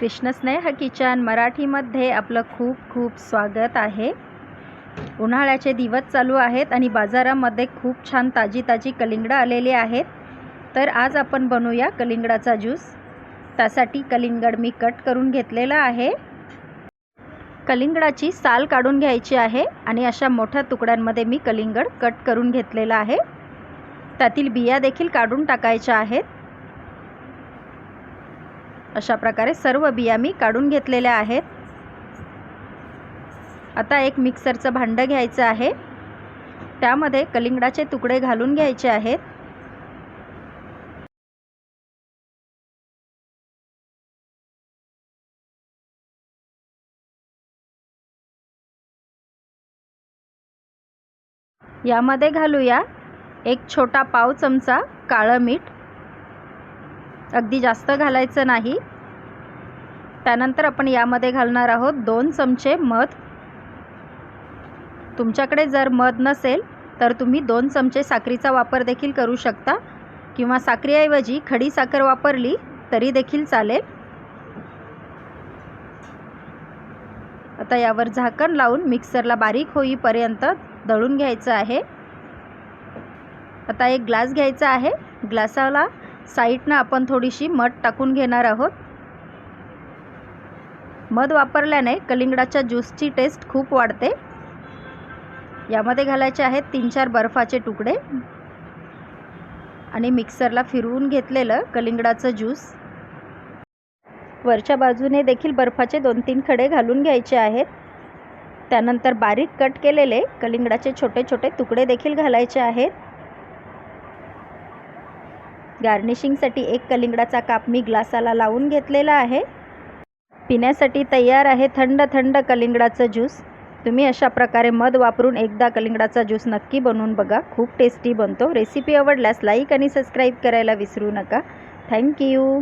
कृष्णस्नेह kitchen मराठीमध्ये आपलं खूप खूप स्वागत आहे. उन्हाळ्याचे दिवस चालू आहेत आणि बाजारामध्ये खूप छान ताजी ताजी कलिंगडं आलेली आहेत. तर आज आपण बनवूया कलिंगडाचा ज्यूस. त्यासाठी कलिंगड मी कट करून घेतलेला आहे. कलिंगडाची साल काढून घ्यायची आहे आणि अशा मोठ्या तुकड्यांमध्ये मी कलिंगड कट करून घेतलेला आहे. त्यातील बिया देखील काढून टाकायच्या आहेत. अशा प्रकारे सर्व बिया मी काढून घेतलेल्या आहेत. आता एक मिक्सरचं भांडं घ्यायचं आहे. त्यामध्ये कलिंगडाचे तुकडे घालून घ्यायचे आहेत. यामध्ये घालूया एक छोटा पाव चमचा काळं मीठ. अगदी जास्त घालायचं नाही. त्यानंतर आपण यामध्ये घालणार आहोत दोन चमचे मध. तुमच्याकडे जर मध नसेल तर तुम्ही दोन चमचे साखरीचा वापर देखील करू शकता. किंवा साखरेऐवजी खडी साखर वापरली तरी देखील चालेल. आता यावर झाकण लावून मिक्सरला बारीक होईपर्यंत दळून घ्यायचं आहे. आता एक ग्लास घ्यायचा आहे. ग्लासाला साईडनं आपण थोडीशी मध टाकून घेणार आहोत. मध वापरल्याने कलिंगडाच्या ज्यूसची टेस्ट खूप वाढते. यामध्ये घालायचे आहेत तीन चार बर्फाचे तुकडे. आणि मिक्सरला फिरवून घेतलेलं कलिंगडाचं ज्यूस. वरच्या बाजूने देखील बर्फाचे दोन तीन खडे घालून घ्यायचे आहेत. त्यानंतर बारीक कट केलेले कलिंगडाचे छोटे छोटे तुकडे देखील घालायचे आहेत. गार्निशिंगसाठी एक कलिंगडाचा काप मी ग्लासाला लावून घेतलेला आहे. पिण्यासाठी तयार आहे थंड थंड कलिंगडाचं ज्यूस. तुम्ही अशा प्रकारे मध वापरून एकदा कलिंगडाचा ज्यूस नक्की बनवून बघा. खूप टेस्टी बनतो. रेसिपी आवडल्यास लाईक आणि सबस्क्राईब करायला विसरू नका. थँक्यू